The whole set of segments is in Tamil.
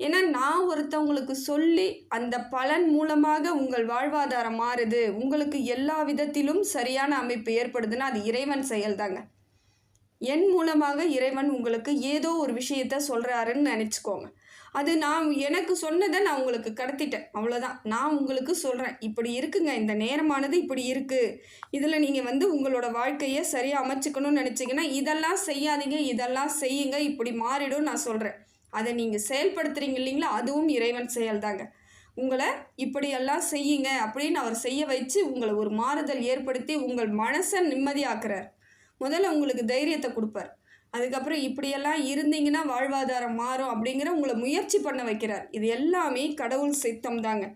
ஏன்னா நான் ஒருத்தவங்களுக்கு சொல்லி அந்த பலன் மூலமாக உங்கள் வாழ்வாதாரம் மாறுது. உங்களுக்கு எல்லா விதத்திலும் சரியான அமைப்பு ஏற்படுதுன்னா அது இறைவன் செயல்தாங்க. என் மூலமாக இறைவன் உங்களுக்கு ஏதோ ஒரு விஷயத்த சொல்கிறாருன்னு நினச்சிக்கோங்க. அது நான் எனக்கு சொன்னதை நான் உங்களுக்கு கடத்திட்டேன். அவ்வளோதான் நான் உங்களுக்கு சொல்கிறேன் இப்படி இருக்குங்க. இந்த நேரமானது இப்படி இருக்குது இதில் நீங்கள் வந்து உங்களோட வாழ்க்கையை சரியாக அமைச்சுக்கணும்னு நினச்சிங்கன்னா இதெல்லாம் செய்யாதீங்க இதெல்லாம் செய்யுங்க இப்படி மாறிடும் நான் சொல்கிறேன் அதை நீங்கள் செயல்படுத்துறீங்க இல்லைங்களா? அதுவும் இறைவன் செயல்தாங்க. உங்களை இப்படியெல்லாம் செய்யுங்க அப்படின்னு அவர் செய்ய வச்சு உங்களை ஒரு மாறுதல் ஏற்படுத்தி உங்கள் மனசை நிம்மதியாக்குறார். முதல்ல உங்களுக்கு தைரியத்தை கொடுப்பார். அதுக்கப்புறம் இப்படியெல்லாம் இருந்தீங்கன்னா வாழ்வாதாரம் மாறும் அப்படிங்கிற உங்களை முயற்சி பண்ண வைக்கிறார். இது எல்லாமே கடவுள் சித்தம் தாங்க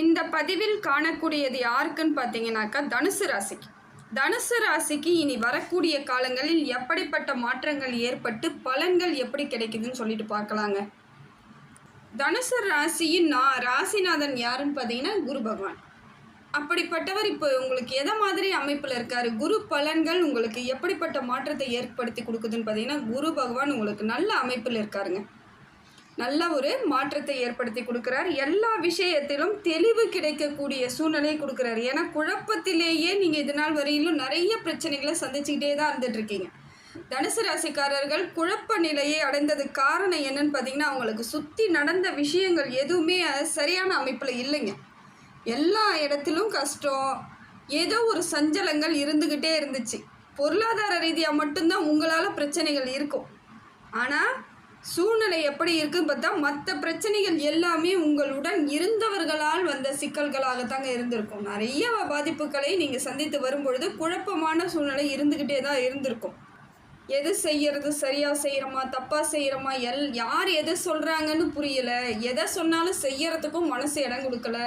இந்த பதிவில் காணக்கூடியது யாருக்குன்னு பார்த்தீங்கன்னாக்கா தனுசு ராசிக்கு. தனுசு ராசிக்கு இனி வரக்கூடிய காலங்களில் எப்படிப்பட்ட மாற்றங்கள் ஏற்பட்டு பலன்கள் எப்படி கிடைக்குதுன்னு சொல்லிட்டு பார்க்கலாங்க. தனுசு ராசியின் நான் ராசிநாதன் யாருன்னு பார்த்தீங்கன்னா குரு பகவான். அப்படிப்பட்டவர் இப்போ உங்களுக்கு எதை மாதிரி அமைப்பில் இருக்கார்? குரு பலன்கள் உங்களுக்கு எப்படிப்பட்ட மாற்றத்தை ஏற்படுத்தி கொடுக்குதுன்னு பார்த்தீங்கன்னா குரு பகவான் உங்களுக்கு நல்ல அமைப்பில் இருக்காருங்க. நல்ல ஒரு மாற்றத்தை ஏற்படுத்தி கொடுக்குறார். எல்லா விஷயத்திலும் தெளிவு கிடைக்கக்கூடிய சூழ்நிலையை கொடுக்குறாரு. ஏன்னா குழப்பத்திலேயே நீங்கள் இது நாள் வரையிலும் நிறைய பிரச்சனைகளை சந்திச்சுக்கிட்டே தான் இருந்துட்டுருக்கீங்க. தனுசு ராசிக்காரர்கள் குழப்ப நிலையை அடைந்தது காரணம் என்னன்னு பார்த்தீங்கன்னா அவங்களுக்கு சுற்றி நடந்த விஷயங்கள் எதுவுமே சரியான அமைப்பில் இல்லைங்க. எல்லா இடத்திலும் கஷ்டம் ஏதோ ஒரு சஞ்சலங்கள் இருந்துக்கிட்டே இருந்துச்சு. பொருளாதார ரீதியாக மட்டும்தான் உங்களால் பிரச்சனைகள் இருக்கும். ஆனால் சூழ்நிலை எப்படி இருக்குன்னு பார்த்தா மற்ற பிரச்சனைகள் எல்லாமே உங்களுடன் இருந்தவர்களால் வந்த சிக்கல்களாகத்தாங்க இருந்திருக்கும். நிறைய பாதிப்புகளை நீங்கள் சந்தித்து வரும்பொழுது குழப்பமான சூழ்நிலை இருந்துக்கிட்டே தான் இருந்திருக்கும். எது செய்யறது சரியாக செய்கிறோமா தப்பாக செய்கிறோமா எல் யார் எதை சொல்கிறாங்கன்னு புரியலை. எதை சொன்னாலும் செய்யறதுக்கும் மனசு இடம் கொடுக்கல.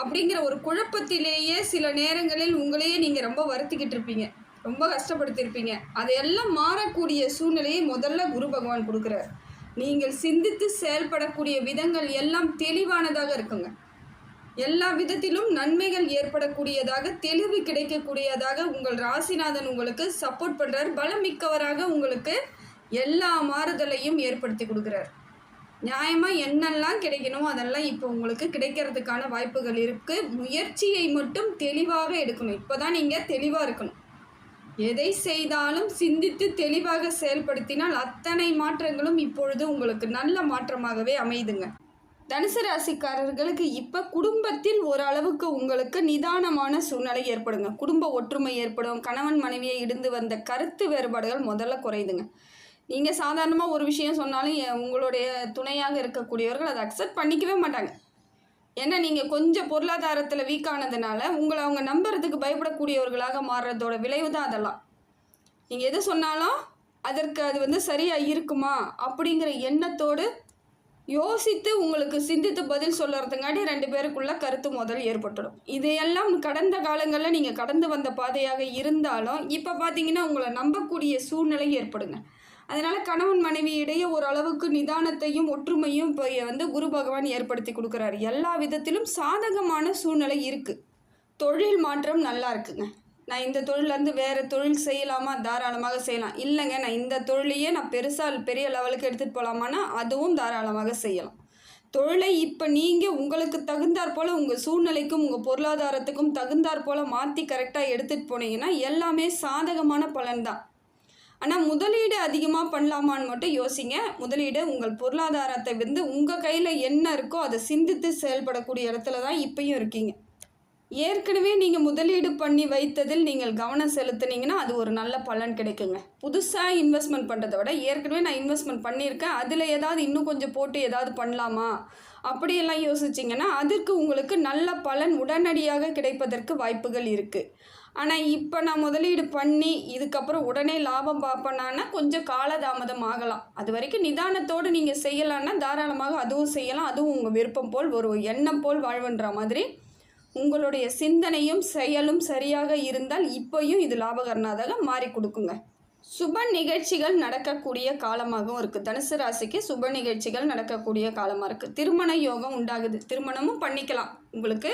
அப்படிங்கிற ஒரு குழப்பத்திலேயே சில நேரங்களில் உங்களையே நீங்கள் ரொம்ப வருத்திக்கிட்டு இருப்பீங்க. ரொம்ப கஷ்டப்படுத்தியிருப்பீங்க அதையெல்லாம் மாறக்கூடிய சூழ்நிலையை முதல்ல குரு பகவான் கொடுக்குறாரு. நீங்கள் சிந்தித்து செயல்படக்கூடிய விதங்கள் எல்லாம் தெளிவானதாக இருக்குங்க. எல்லா விதத்திலும் நன்மைகள் ஏற்படக்கூடியதாக தெளிவு கிடைக்கக்கூடியதாக உங்கள் ராசிநாதன் உங்களுக்கு சப்போர்ட் பண்ணுறார் மிக்கவராக உங்களுக்கு எல்லா மாறுதலையும் ஏற்படுத்தி கொடுக்குறார். நியாயமாக என்னெல்லாம் கிடைக்கணுமோ அதெல்லாம் இப்போ உங்களுக்கு கிடைக்கிறதுக்கான வாய்ப்புகள் இருக்குது முயற்சியை மட்டும் தெளிவாக எடுக்கணும். இப்போ தான் நீங்கள் தெளிவாக இருக்கணும். எதை செய்தாலும் சிந்தித்து தெளிவாக செயல்படுத்தினால் அத்தனை மாற்றங்களும் இப்பொழுது உங்களுக்கு நல்ல மாற்றமாகவே அமையுதுங்க தனுசு ராசிக்காரர்களுக்கு இப்போ குடும்பத்தில் ஓரளவுக்கு உங்களுக்கு நிதானமான சூழ்நிலை ஏற்படுங்க. குடும்ப ஒற்றுமை ஏற்படும். கணவன் மனைவியை இடிந்து வந்த கருத்து வேறுபாடுகள் முதல்ல குறையுதுங்க. நீங்கள் சாதாரணமாக ஒரு விஷயம் சொன்னாலும் உங்களுடைய துணையாக இருக்கக்கூடியவர்கள் அதை அக்செப்ட் பண்ணிக்கவே மாட்டாங்க. ஏன்னா நீங்கள் கொஞ்சம் பொருளாதாரத்தில் வீக்கானதுனால உங்களை அவங்க நம்புறதுக்கு பயப்படக்கூடியவர்களாக மாறுறதோட விளைவு தான் அதெல்லாம். நீங்கள் எது சொன்னாலும் அதற்கு அது வந்து சரியாக இருக்குமா அப்படிங்கிற எண்ணத்தோடு யோசித்து உங்களுக்கு சிந்தித்து பதில் சொல்லுறதுங்காட்டி ரெண்டு பேருக்குள்ள கருத்து முதல் ஏற்பட்டுடும். இதையெல்லாம் கடந்த காலங்களில் நீங்கள் கடந்து வந்த பாதையாக இருந்தாலும் இப்போ பார்த்தீங்கன்னா உங்களை நம்பக்கூடிய சூழ்நிலை ஏற்படுங்க. அதனால் கணவன் மனைவி இடையே ஓரளவுக்கு நிதானத்தையும் ஒற்றுமையும் இப்போ வந்து குரு பகவான் ஏற்படுத்தி கொடுக்குறாரு. எல்லா விதத்திலும் சாதகமான சூழ்நிலை இருக்குது தொழில் மாற்றம் நல்லா இருக்குங்க. நான் இந்த தொழிலேருந்து வேறு தொழில் செய்யலாமா? தாராளமாக செய்யலாம். இல்லைங்க நான் இந்த தொழிலையே நான் பெருசாக பெரிய லெவலுக்கு எடுத்துகிட்டு போகலாமான்னா அதுவும் தாராளமாக செய்யலாம். தொழிலை இப்போ நீங்கள் உங்களுக்கு தகுந்தாற் போல் உங்கள் சூழ்நிலைக்கும் உங்கள் பொருளாதாரத்துக்கும் தகுந்தாற் போல் மாற்றி கரெக்டாக எடுத்துகிட்டு போனீங்கன்னா எல்லாமே சாதகமான பலன் தான். ஆனால் முதலீடு அதிகமாக பண்ணலாமான்னு மட்டும் யோசிங்க. முதலீடு உங்கள் பொருளாதாரத்தை வந்து உங்கள் கையில் என்ன இருக்கோ அதை சிந்தித்து செயல்படக்கூடிய இடத்துல தான் இப்பயும் இருக்கீங்க. ஏற்கனவே நீங்கள் முதலீடு பண்ணி வைத்ததில் நீங்கள் கவனம் செலுத்துனீங்கன்னா அது ஒரு நல்ல பலன் கிடைக்குங்க. புதுசாக இன்வெஸ்ட்மெண்ட் பண்ணுறதை விட ஏற்கனவே நான் இன்வெஸ்ட்மெண்ட் பண்ணியிருக்கேன். அதில் ஏதாவது இன்னும் கொஞ்சம் போட்டு ஏதாவது பண்ணலாமா? அப்படியெல்லாம் யோசிச்சிங்கன்னா அதற்கு உங்களுக்கு நல்ல பலன் உடனடியாக கிடைப்பதற்கு வாய்ப்புகள் இருக்குது ஆனால் இப்போ நான் முதலீடு பண்ணி இதுக்கப்புறம் உடனே லாபம் பார்ப்பேனான்னா கொஞ்சம் காலதாமதம் ஆகலாம். அது வரைக்கும் நிதானத்தோடு நீங்கள் செய்யலான்னா தாராளமாக அதுவும் செய்யலாம். அதுவும் உங்கள் விருப்பம் போல் ஒரு எண்ணம் போல் வாழ்வுன்ற மாதிரி உங்களுடைய சிந்தனையும் செயலும் சரியாக இருந்தால் இப்போயும் இது லாபகரணாதாக மாறி கொடுக்குங்க. சுப நிகழ்ச்சிகள் நடக்கக்கூடிய காலமாகவும் இருக்குது தனுசு ராசிக்கு சுப நிகழ்ச்சிகள் நடக்கக்கூடிய காலமாக இருக்குது திருமண யோகம் உண்டாகுது. திருமணமும் பண்ணிக்கலாம். உங்களுக்கு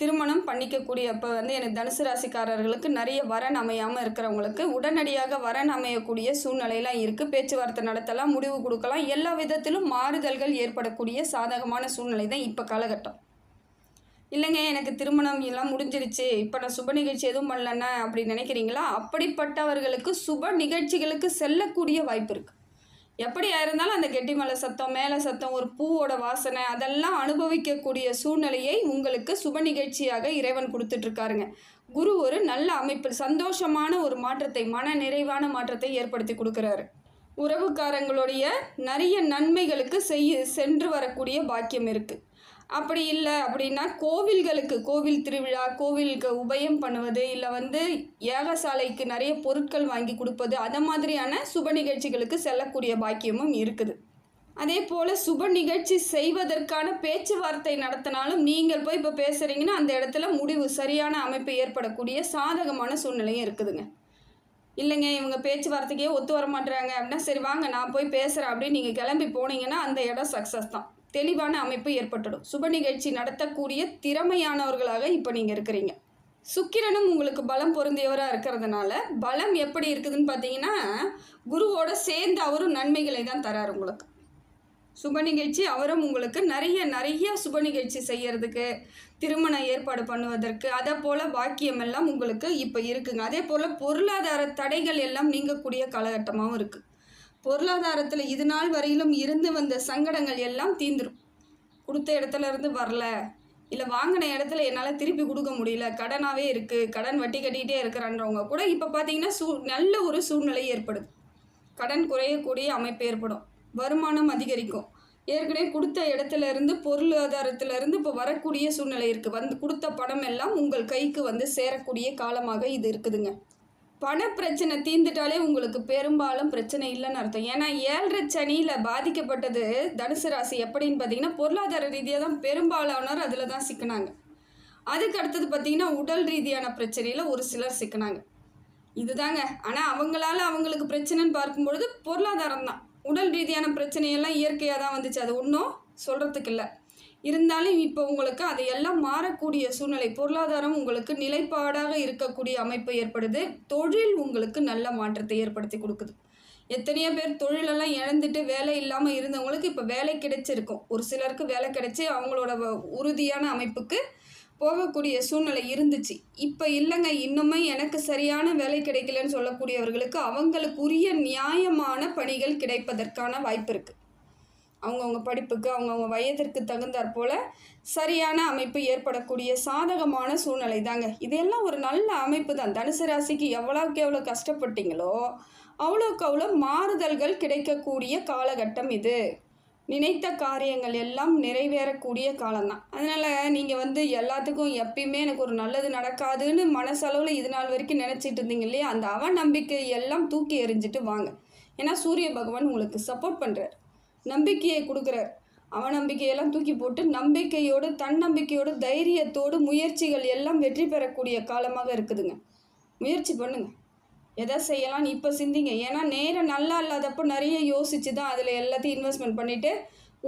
திருமணம் பண்ணிக்கக்கூடிய அப்போ வந்து எனக்கு தனுசு ராசிக்காரர்களுக்கு நிறைய வரன் அமையாமல் இருக்கிறவங்களுக்கு உடனடியாக வரன் அமையக்கூடிய சூழ்நிலையெல்லாம் இருக்குது பேச்சுவார்த்தை நடத்தலாம் முடிவு கொடுக்கலாம். எல்லா விதத்திலும் மாறுதல்கள் ஏற்படக்கூடிய சாதகமான சூழ்நிலை தான் இப்போ காலகட்டம். இல்லைங்க எனக்கு திருமணம் எல்லாம் முடிஞ்சிருச்சு. இப்போ நான் சுப நிகழ்ச்சி எதுவும் பண்ணலன்னா அப்படி நினைக்கிறீங்களா? அப்படிப்பட்டவர்களுக்கு சுப நிகழ்ச்சிகளுக்கு செல்லக்கூடிய வாய்ப்பு இருக்குது எப்படியா இருந்தாலும் அந்த கெட்டி மலை சத்தம் மேலே சத்தம் ஒரு பூவோட வாசனை அதெல்லாம் அனுபவிக்கக்கூடிய சூழ்நிலையை உங்களுக்கு சுப நிகழ்ச்சியாக இறைவன் கொடுத்துட்ருக்காருங்க. குரு ஒரு நல்ல அமைப்பில் சந்தோஷமான ஒரு மாற்றத்தை மன நிறைவான மாற்றத்தை ஏற்படுத்தி கொடுக்குறாரு. உறவுக்காரங்களுடைய நிறைய நன்மைகளுக்கு செய்ய சென்று வரக்கூடிய பாக்கியம் இருக்குது அப்படி இல்லை அப்படின்னா கோவில்களுக்கு கோவில் திருவிழா கோவிலுக்கு உபயம் பண்ணுவது இல்லை வந்து ஏகசாலைக்கு நிறைய பொருட்கள் வாங்கி கொடுப்பது அந்த மாதிரியான சுப நிகழ்ச்சிகளுக்கு செல்லக்கூடிய பாக்கியமும் இருக்குது. அதே போல் சுப நிகழ்ச்சி செய்வதற்கான பேச்சுவார்த்தை நடத்தினாலும் நீங்கள் போய் இப்போ பேசுகிறீங்கன்னா அந்த இடத்துல முடிவு சரியான அமைப்பு ஏற்படக்கூடிய சாதகமான சூழ்நிலையும் இருக்குதுங்க. இல்லைங்க இவங்க பேச்சுவார்த்தைக்கே ஒத்து வர மாட்டுறாங்க அப்படின்னா சரி வாங்க நான் போய் பேசுகிறேன் அப்படின்னு நீங்கள் கிளம்பி போனீங்கன்னா அந்த இடம் சக்ஸஸ் தான். தெளிவான அமைப்பு ஏற்பட்டுடும். சுப நிகழ்ச்சி நடத்தக்கூடிய திறமையானவர்களாக இப்போ நீங்கள் இருக்கிறீங்க. சுக்கிரனும் உங்களுக்கு பலம் பொருந்தியவராக இருக்கிறதுனால பலம் எப்படி இருக்குதுன்னு பார்த்தீங்கன்னா குருவோட சேர்ந்து அவரும் நன்மைகளை தான் தரார் உங்களுக்கு. சுப நிகழ்ச்சி அவரும் உங்களுக்கு நிறைய நிறைய சுப நிகழ்ச்சி செய்கிறதுக்கு திருமணம் ஏற்பாடு பண்ணுவதற்கு அதை போல் பாக்கியம் எல்லாம் உங்களுக்கு இப்போ இருக்குங்க. அதே போல் பொருளாதார தடைகள் எல்லாம் நீங்கக்கூடிய காலகட்டமாகவும் இருக்குது பொருளாதாரத்தில் இது நாள் வரையிலும் இருந்து வந்த சங்கடங்கள் எல்லாம் தீந்துடும் கொடுத்த இடத்துல இருந்து வரல. இல்லை வாங்கின இடத்துல என்னால் திருப்பி கொடுக்க முடியல. கடனாகவே இருக்குது கடன் வட்டி கட்டிக்கிட்டே இருக்கிறான்றவங்க கூட இப்போ பார்த்தீங்கன்னா சூ நல்ல ஒரு சூழ்நிலை ஏற்படுது. கடன் குறையக்கூடிய அமைப்பு ஏற்படும். வருமானம் அதிகரிக்கும். ஏற்கனவே கொடுத்த இடத்துல இருந்து பொருளாதாரத்துல இருந்து இப்போ வரக்கூடிய சூழ்நிலை இருக்குது வந்து கொடுத்த பணம் எல்லாம் உங்கள் கைக்கு வந்து சேரக்கூடிய காலமாக இது இருக்குதுங்க. பண பிரச்சனை தீர்ந்துட்டாலே உங்களுக்கு பெரும்பாலும் பிரச்சனை இல்லைன்னு அர்த்தம். ஏன்னா ஏழரை சனியில் பாதிக்கப்பட்டது தனுசு ராசி எப்படின்னு பார்த்தீங்கன்னா பொருளாதார ரீதியாக தான் பெரும்பாலானோர் அதில் தான் சிக்கினாங்க. அதுக்கு அடுத்தது பார்த்தீங்கன்னா உடல் ரீதியான பிரச்சனையில் ஒரு சிலர் சிக்கினாங்க. இதுதாங்க. ஆனால் அவங்களால அவங்களுக்கு பிரச்சனைன்னு பார்க்கும்பொழுது பொருளாதாரம் தான். உடல் ரீதியான பிரச்சனையெல்லாம் இயற்கையாக தான் வந்துச்சு. அது ஒன்றும் சொல்கிறதுக்கு இல்லை. இருந்தாலும் இப்போ உங்களுக்கு அதையெல்லாம் மாறக்கூடிய சூழ்நிலை பொருளாதாரம் உங்களுக்கு நிலைப்பாடாக இருக்கக்கூடிய அமைப்பு ஏற்படுது. தொழில் உங்களுக்கு நல்ல மாற்றத்தை ஏற்படுத்தி கொடுக்குது. எத்தனையோ பேர் தொழிலெல்லாம் இழந்துட்டு வேலை இல்லாமல் இருந்தவங்களுக்கு இப்போ வேலை கிடைச்சிருக்கும். ஒரு சிலருக்கு வேலை கிடைச்சி அவங்களோட வ- உறுதியான அமைப்புக்கு போகக்கூடிய சூழ்நிலை இருந்துச்சு. இப்போ இல்லைங்க இன்னுமே எனக்கு சரியான வேலை கிடைக்கலன்னு சொல்லக்கூடியவர்களுக்கு அவங்களுக்கு உரிய நியாயமான பணிகள் கிடைப்பதற்கான வாய்ப்பு இருக்குது அவங்கவுங்க படிப்புக்கு அவங்கவுங்க வயதிற்கு தகுந்தாற் போல சரியான அமைப்பு ஏற்படக்கூடிய சாதகமான சூழ்நிலை தாங்க இதெல்லாம் ஒரு நல்ல அமைப்பு தான் தனுசு ராசிக்கு எவ்வளோக்கு எவ்வளோ கஷ்டப்பட்டீங்களோ அவ்வளோக்கு அவ்வளோ மாறுதல்கள் கிடைக்கக்கூடிய காலகட்டம் இது. நினைத்த காரியங்கள் எல்லாம் நிறைவேறக்கூடிய காலம்தான். அதனால் நீங்கள் வந்து எல்லாத்துக்கும் எப்பயுமே எனக்கு ஒரு நல்லது நடக்காதுன்னு மனசளவில் இது நாள் வரைக்கும் நினச்சிட்டு இருந்தீங்க இல்லையா? அந்த அவநம்பிக்கை எல்லாம் தூக்கி எறிஞ்சிட்டு வாங்க. ஏன்னா சூரிய பகவான் உங்களுக்கு சப்போர்ட் பண்ணுறார் நம்பிக்கையை கொடுக்குறார். அவநம்பிக்கையெல்லாம் தூக்கி போட்டு நம்பிக்கையோடு தன்னம்பிக்கையோடு தைரியத்தோடு முயற்சிகள் எல்லாம் வெற்றி பெறக்கூடிய காலமாக இருக்குதுங்க. முயற்சி பண்ணுங்க. எதை செய்யலாம்னு இப்போ சிந்திங்க. ஏன்னா நேரம் நல்லா இல்லாதப்போ நிறைய யோசிச்சு தான் அதில் எல்லாத்தையும் இன்வெஸ்ட்மெண்ட் பண்ணிவிட்டு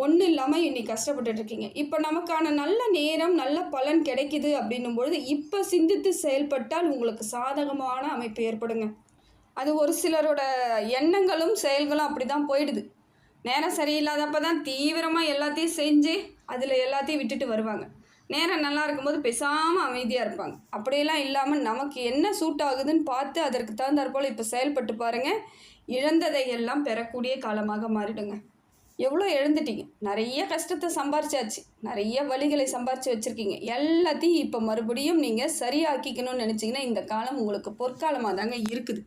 ஒன்றும் இல்லாமல் இன்னைக்கு கஷ்டப்பட்டுட்டு இருக்கீங்க. இப்போ நமக்கான நல்ல நேரம் நல்ல பலன் கிடைக்குது அப்படின்னும் பொழுது இப்போ சிந்தித்து செயல்பட்டால் உங்களுக்கு சாதகமான அமைப்பு ஏற்படுங்க. அது ஒரு சிலரோட எண்ணங்களும் செயல்களும் அப்படி தான் போயிடுது. நேரம் சரியில்லாதப்ப தான் தீவிரமாக எல்லாத்தையும் செஞ்சு அதில் எல்லாத்தையும் விட்டுட்டு வருவாங்க. நேரம் நல்லா இருக்கும்போது பேசாமல் அமைதியாக இருப்பாங்க. அப்படியெல்லாம் இல்லாமல் நமக்கு என்ன சூட் ஆகுதுன்னு பார்த்து அதற்கு தகுந்தாற் போல் இப்போ செயல்பட்டு பாருங்கள் இழந்ததை எல்லாம் பெறக்கூடிய காலமாக மாறிடுங்க. எவ்வளோ எழுந்துட்டீங்க? நிறைய கஷ்டத்தை சம்பாரிச்சாச்சு. நிறைய வழிகளை சம்பாரித்து வச்சுருக்கீங்க. எல்லாத்தையும் இப்போ மறுபடியும் நீங்கள் சரியாக்கிக்கணும்னு நினச்சிங்கன்னா இந்த காலம் உங்களுக்கு பொற்காலமாக தாங்க இருக்குது.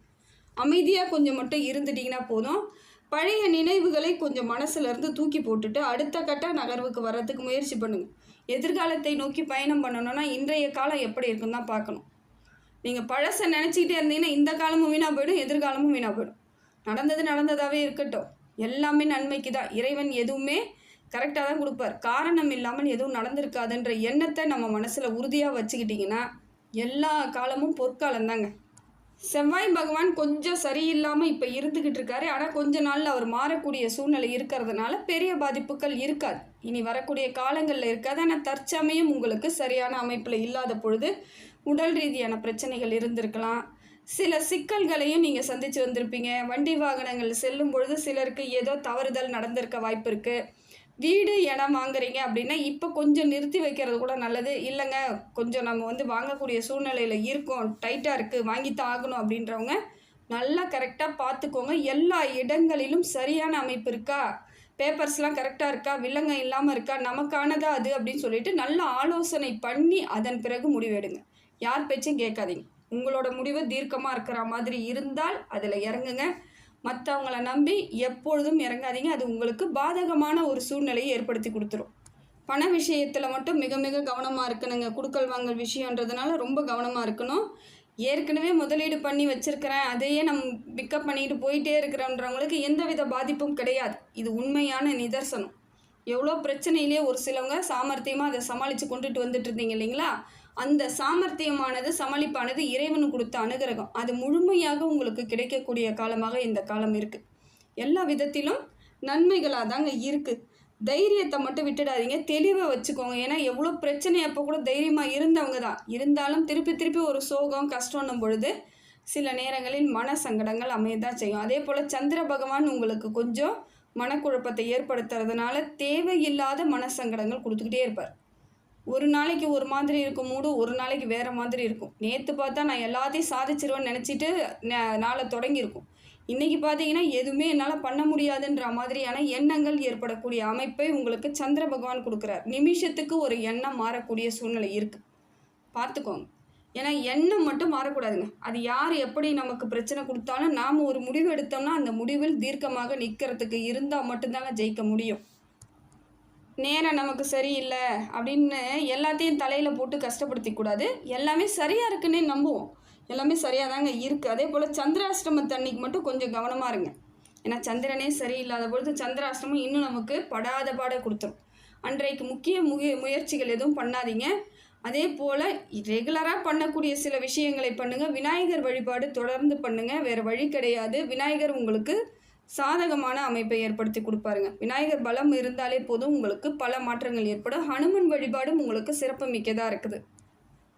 அமைதியாக கொஞ்சம் மட்டும் இருந்துட்டிங்கன்னா போதும். பழைய நினைவுகளை கொஞ்சம் மனசுலேருந்து தூக்கி போட்டுட்டு அடுத்த கட்ட நகர்வுக்கு வர்றதுக்கு முயற்சி பண்ணுங்கள் எதிர்காலத்தை நோக்கி பயணம் பண்ணணும்னா இன்றைய காலம் எப்படி இருக்குன்னு தான் பார்க்கணும். நீங்கள் பழசை நினச்சிக்கிட்டே இருந்தீங்கன்னா இந்த காலமும் வீணாக போயிடும் எதிர்காலமும் வீணாக போயிடும். நடந்தது நடந்ததாகவே இருக்கட்டும். எல்லாமே நன்மைக்கு தான். இறைவன் எதுவுமே கரெக்டாக தான் கொடுப்பார். காரணம் இல்லாமல் எதுவும் நடந்திருக்காதுன்ற எண்ணத்தை நம்ம மனசில் உறுதியாக வச்சுக்கிட்டிங்கன்னா எல்லா காலமும் பொற்காலம் தாங்க செவ்வாய் பகவான் கொஞ்சம் சரியில்லாமல் இப்போ இருந்துக்கிட்டு இருக்காரு. ஆனால் கொஞ்ச நாளில் அவர் மாறக்கூடிய சூழ்நிலை இருக்கிறதுனால பெரிய பாதிப்புகள் இருக்காது. இனி வரக்கூடிய காலங்களில் இருக்காது. ஆனால் தற்சமயம் உங்களுக்கு சரியான அமைப்பில் இல்லாத பொழுது உடல் ரீதியான பிரச்சனைகள் இருந்திருக்கலாம். சில சிக்கல்களையும் நீங்கள் சந்தித்து வந்திருப்பீங்க. வண்டி வாகனங்கள் செல்லும் பொழுது சிலருக்கு ஏதோ தவறுதல் நடந்திருக்க வாய்ப்பு இருக்குது வீடு இடம் வாங்குறீங்க அப்படின்னா இப்போ கொஞ்சம் நிறுத்தி வைக்கிறது கூட நல்லது. இல்லைங்க கொஞ்சம் நம்ம வந்து வாங்கக்கூடிய சூழ்நிலையில் இருக்கோம் டைட்டாக இருக்குது வாங்கித்தான் ஆகணும் அப்படின்றவங்க நல்லா கரெக்டாக பார்த்துக்கோங்க. எல்லா இடங்களிலும் சரியான அமைப்பு இருக்கா? பேப்பர்ஸ்லாம் கரெக்டாக இருக்கா? வில்லங்க இல்லாமல் இருக்கா? நமக்கானதா அது அப்படின்னு சொல்லிட்டு நல்ல ஆலோசனை பண்ணி அதன் பிறகு முடிவெடுங்க யார் பேச்சும் கேட்காதீங்க. உங்களோட முடிவு தீர்க்கமாக இருக்கிற மாதிரி இருந்தால் அதில் இறங்குங்க. மற்றவங்கள நம்பி எப்பொழுதும் இறங்காதீங்க. அது உங்களுக்கு பாதகமான ஒரு சூழ்நிலையை ஏற்படுத்தி கொடுத்துரும். பண விஷயத்தில் மட்டும் மிக மிக கவனமாக இருக்கணுங்க. குடுக்கல் வாங்கல் விஷயன்றதுனால ரொம்ப கவனமாக இருக்கணும். ஏற்கனவே முதலீடு பண்ணி வச்சுருக்கிறேன். அதையே நம் பிக்கப் பண்ணிட்டு போயிட்டே இருக்கிறோன்றவங்களுக்கு எந்தவித பாதிப்பும் கிடையாது. இது உண்மையான நிதர்சனம். எவ்வளோ பிரச்சனையிலே ஒரு சிலவங்க சாமர்த்தியமாக அதை சமாளித்து கொண்டுட்டு வந்துட்டு இருந்தீங்க இல்லைங்களா? அந்த சாமர்த்தியமானது சமாளிப்பானது இறைவன் கொடுத்த அனுகிரகம். அது முழுமையாக உங்களுக்கு கிடைக்கக்கூடிய காலமாக இந்த காலம் இருக்குது எல்லா விதத்திலும் நன்மைகளாக தாங்க இருக்குது தைரியத்தை மட்டும் விட்டுடாதீங்க. தெளிவை வச்சுக்கோங்க. ஏன்னா எவ்வளோ பிரச்சனை அப்போ கூட தைரியமாக இருந்தவங்க தான். இருந்தாலும் திருப்பி திருப்பி ஒரு சோகம் கஷ்டம்னும் பொழுது சில நேரங்களில் மன சங்கடங்கள் அமையதான் செய்யும். அதே போல் சந்திர பகவான் உங்களுக்கு கொஞ்சம் மனக்குழப்பத்தை ஏற்படுத்துறதுனால தேவையில்லாத மனசங்கடங்கள் கொடுத்துக்கிட்டே இருப்பார். ஒரு நாளைக்கு ஒரு மாதிரி இருக்கும் மூடு ஒரு நாளைக்கு வேறு மாதிரி இருக்கும். நேற்று பார்த்தா நான் எல்லாத்தையும் சாதிச்சிருவேன்னு நினச்சிட்டு நாளை தொடங்கியிருக்கும். இன்றைக்கி பார்த்தீங்கன்னா எதுவுமே என்னால் பண்ண முடியாதுன்ற மாதிரியான எண்ணங்கள் ஏற்படக்கூடிய அமைப்பை உங்களுக்கு சந்திர பகவான் கொடுக்குறார். நிமிஷத்துக்கு ஒரு எண்ணம் மாறக்கூடிய சூழ்நிலை இருக்குது பார்த்துக்கோங்க. ஏன்னா எண்ணம் மட்டும் மாறக்கூடாதுங்க. அது யார் எப்படி நமக்கு பிரச்சனை கொடுத்தாலும் நாம் ஒரு முடிவு எடுத்தோம்னா அந்த முடிவில் தீர்க்கமாக நிற்கிறதுக்கு இருந்தால் மட்டும்தாங்க ஜெயிக்க முடியும். நேரம் நமக்கு சரியில்லை அப்படின்னு எல்லாத்தையும் தலையில் போட்டு கஷ்டப்படுத்திக் கூடாது. எல்லாமே சரியாக இருக்குன்னே நம்புவோம். எல்லாமே சரியாக தாங்க இருக்குது அதே போல் சந்திராஷ்டமத்து அன்னைக்கு மட்டும் கொஞ்சம் கவனமாக இருங்க. ஏன்னா சந்திரனே சரியில்லாத பொழுது சந்திராஷ்டமம் இன்னும் நமக்கு படாத பாட கொடுத்துரும். அன்றைக்கு முக்கிய முய முயற்சிகள் எதுவும் பண்ணாதீங்க. அதே போல் ரெகுலராக பண்ணக்கூடிய சில விஷயங்களை பண்ணுங்கள் விநாயகர் வழிபாடு தொடர்ந்து பண்ணுங்கள் வேறு வழி கிடையாது. விநாயகர் உங்களுக்கு சாதகமான அமைப்பை ஏற்படுத்தி கொடுப்பாருங்க. விநாயகர் பலம் இருந்தாலே போதும். உங்களுக்கு பல மாற்றங்கள் ஏற்படும். ஹனுமன் வழிபாடும் உங்களுக்கு சிறப்பு மிக்கதாக இருக்குது.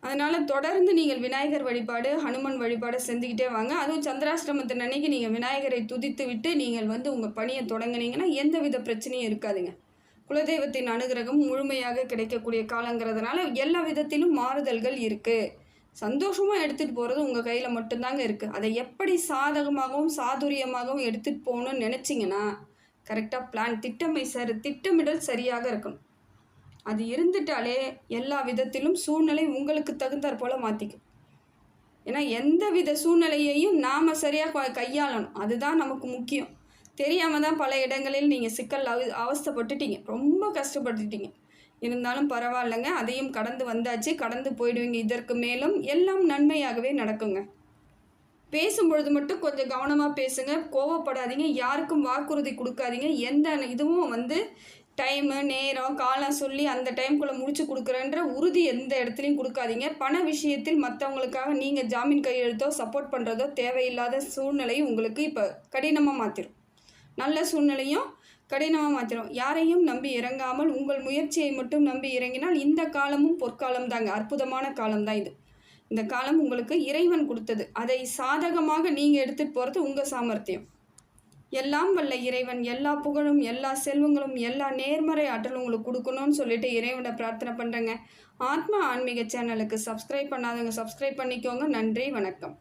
அதனால் தொடர்ந்து நீங்கள் விநாயகர் வழிபாடு ஹனுமன் வழிபாடு செஞ்சுக்கிட்டே வாங்க. அதுவும் சந்திராஷ்டமத்தின் அன்னைக்கு நீங்கள் விநாயகரை துதித்து விட்டு நீங்கள் வந்து உங்கள் பணியை தொடங்கினீங்கன்னா எந்த வித பிரச்சனையும் இருக்காதுங்க. குலதெய்வத்தின் அனுகிரகம் முழுமையாக கிடைக்கக்கூடிய காலங்கிறதுனால எல்லா விதத்திலும் மாறுதல்கள் இருக்குது சந்தோஷமாக எடுத்துகிட்டு போகிறது உங்கள் கையில் மட்டும்தாங்க இருக்குது அதை எப்படி சாதகமாகவும் சாதுரியமாகவும் எடுத்துகிட்டு போகணும்னு நினச்சிங்கன்னா கரெக்டாக பிளான் திட்டமை சரி திட்டமிடல் சரியாக இருக்கணும் அது இருந்துட்டாலே எல்லா விதத்திலும் சூழ்நிலை உங்களுக்கு தகுந்தாற் போல் மாற்றிக்கும் ஏன்னா எந்த வித சூழ்நிலையையும் நாம் சரியாக கையாளணும். அதுதான் நமக்கு முக்கியம். தெரியாமல் தான் பல இடங்களில் நீங்கள் சிக்கல் அவ அவஸ்தப்பட்டுட்டீங்க. ரொம்ப கஷ்டப்பட்டுட்டீங்க. இருந்தாலும் பரவாயில்லைங்க. அதையும் கடந்து வந்தாச்சு. கடந்து போயிடுவீங்க. இதற்கு மேலும் எல்லாம் நன்மையாகவே நடக்குங்க. பேசும்பொழுது மட்டும் கொஞ்சம் கவனமாக பேசுங்க. கோவப்படாதீங்க. யாருக்கும் வாக்குறுதி கொடுக்காதீங்க. எந்த இதுவும் வந்து டைமு நேரம் காலம் சொல்லி அந்த டைம்குள்ளே முடிச்சு கொடுக்குறேன்ற உறுதி எந்த இடத்துலையும் கொடுக்காதீங்க. பண விஷயத்தில் மற்றவங்களுக்காக நீங்கள் ஜாமீன் கையெழுத்தோ சப்போர்ட் பண்ணுறதோ தேவையில்லாத சூழ்நிலையும் உங்களுக்கு இப்போ கடினமாக மாற்றிடும் நல்ல சூழ்நிலையும் கடினமாக மாற்றிடும் யாரையும் நம்பி இறங்காமல் உங்கள் முயற்சியை மட்டும் நம்பி இறங்கினால் இந்த காலமும் பொற்காலம் தாங்க அற்புதமான காலம் தான் இது. இந்த காலம் உங்களுக்கு இறைவன் கொடுத்தது. அதை சாதகமாக நீங்கள் எடுத்துகிட்டு போகிறது உங்கள் சாமர்த்தியம். எல்லாம் வல்ல இறைவன். எல்லா புகழும் எல்லா செல்வங்களும் எல்லா நேர்மறை ஆற்றலும் உங்களுக்கு கொடுக்கணும்னு சொல்லிட்டு இறைவனை பிரார்த்தனை பண்ணுறேங்க ஆத்மா ஆன்மீக சேனலுக்கு சப்ஸ்கிரைப் பண்ணாதவங்க சப்ஸ்கிரைப் பண்ணிக்கோங்க. நன்றி வணக்கம்.